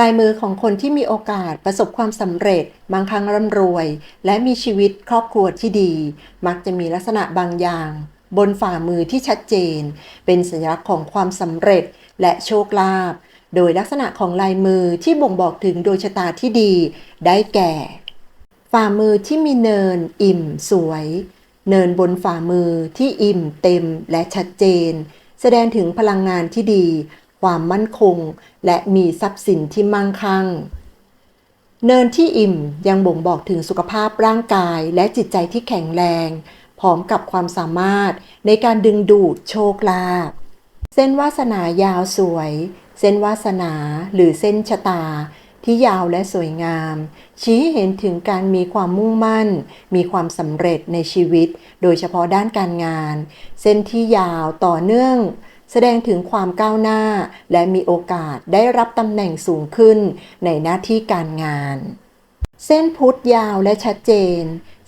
ลายมือของคนที่มีโอกาสประสบความสำเร็จ บางครั้งร่ำรวย และมีชีวิตครอบครัวที่ดี มักจะมีลักษณะบางอย่าง บนฝ่ามือที่ชัดเจน เป็นสัญลักษณ์ของความสำเร็จและโชคลาภโดยลักษณะของลายมือที่บ่งบอกถึงดวงชะตาที่ดี ได้แก่ ฝ่ามือที่มีเนิน อิ่ม สวย เนินบนฝ่ามือที่อิ่มเต็มและชัดเจน แสดงถึงพลังงานที่ดี ความมั่นคง และมีทรัพย์สินที่มั่งคั่ง เนินที่อิ่มยังบ่งบอกถึงสุขภาพร่างกายและจิตใจที่แข็งแรง พร้อมกับความสามารถในการดึงดูดโชคลาภเส้นวาสนายาวสวย เส้นวาสนาหรือเส้นชะตาที่ยาวและสวยงาม ชี้ให้เห็นถึงการมีความมุ่งมั่น มีความสำเร็จในชีวิต โดยเฉพาะด้านการงาน เส้นที่ยาวต่อเนื่อง แสดงถึงความก้าวหน้า และมีโอกาสได้รับตำแหน่งสูงขึ้นในหน้าที่การงาน เส้นพุทธยาวและชัดเจน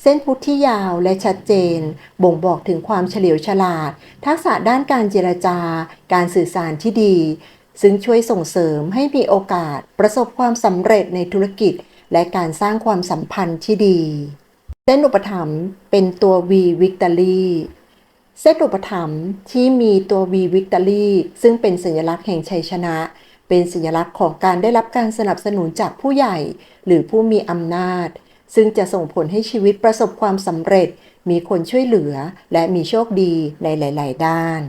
เส้นพุทธที่ยาวและชัดเจน บ่งบอกถึงความเฉลียวฉลาด ทักษะด้านการเจรจา การสื่อสารที่ดี ซึ่งช่วยส่งเสริมให้มีโอกาส ประสบความสำเร็จในธุรกิจ และการสร้างความสัมพันธ์ที่ดีเส้นอุปถัมภ์เป็นตัว V Victory เส้นอุปถัมภ์ที่มีตัว V Victory ซึ่งเป็นสัญลักษณ์แห่งชัยชนะ เป็นสัญลักษณ์ของการได้รับการสนับสนุนจากผู้ใหญ่ หรือผู้มีอำนาจ ซึ่งจะส่งผลให้ชีวิตประสบความสำเร็จ มีคนช่วยเหลือ และมีโชคดีในหลาย ๆ ด้าน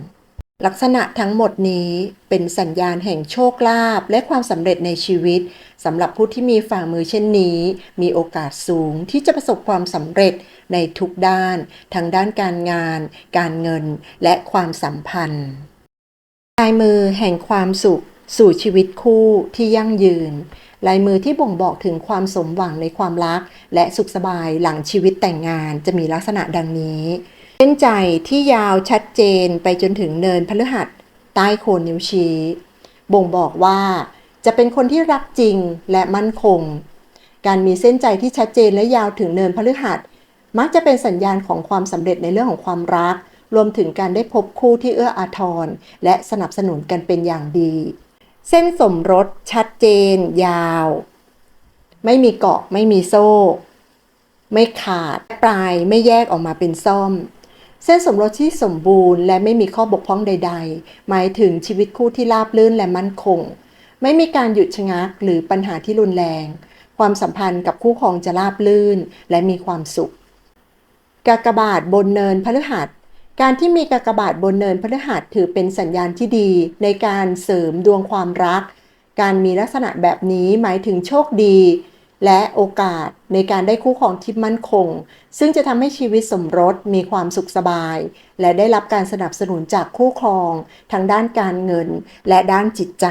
ลักษณะทั้งหมดนี้เป็นสัญญาณแห่งโชคลาภและความสำเร็จในชีวิตสำหรับผู้ที่มีฝ่ามือเช่นนี้ มีโอกาสสูงที่จะประสบความสำเร็จ ในทุกด้าน ทั้งด้านการงาน การเงิน และความสัมพันธ์ลายมือแห่งความสุข สู่ชีวิตคู่ที่ยั่งยืน ลายมือที่บ่งบอกถึงความสมหวังในความรัก และสุขสบายหลังชีวิตแต่งงานจะมีลักษณะดังนี้เส้นใจที่ยาวชัดเจนไปจนถึงเนินพฤหัสใต้โคนนิ้วชี้ บ่งบอกว่าจะเป็นคนที่รักจริงและมั่นคง การมีเส้นใจที่ชัดเจนและยาวถึงเนินพฤหัส มักจะเป็นสัญญาณของความสำเร็จในเรื่องของความรัก รวมถึงการได้พบคู่ที่เอื้ออาทร และสนับสนุนกันเป็นอย่างดี เส้นสมรสชัดเจน ยาว ไม่มีเกาะไม่มีโซ่ ไม่ขาดปลายไม่แยกออกมาเป็นซ่อม เส้นสมรสที่สมบูรณ์ และไม่มีข้อบกพร่องใด ๆ หมายถึงชีวิตคู่ที่ราบรื่นและมั่นคง ไม่มีการหยุดชะงักหรือปัญหาที่รุนแรง ความสัมพันธ์กับคู่ครองจะราบรื่น และมีความสุข กากบาทบนเนินพฤหัส การที่มีกากบาทบนเนินพฤหัสถือเป็นสัญญาณที่ดี ในการเสริมดวงความรัก การมีลักษณะแบบนี้หมายถึงโชคดี และโอกาสในการได้คู่ครองที่มั่นคง ซึ่งจะทำให้ชีวิตสมรสมีความสุขสบาย และได้รับการสนับสนุนจากคู่ครอง ทั้งด้านการเงินและด้านจิตใจ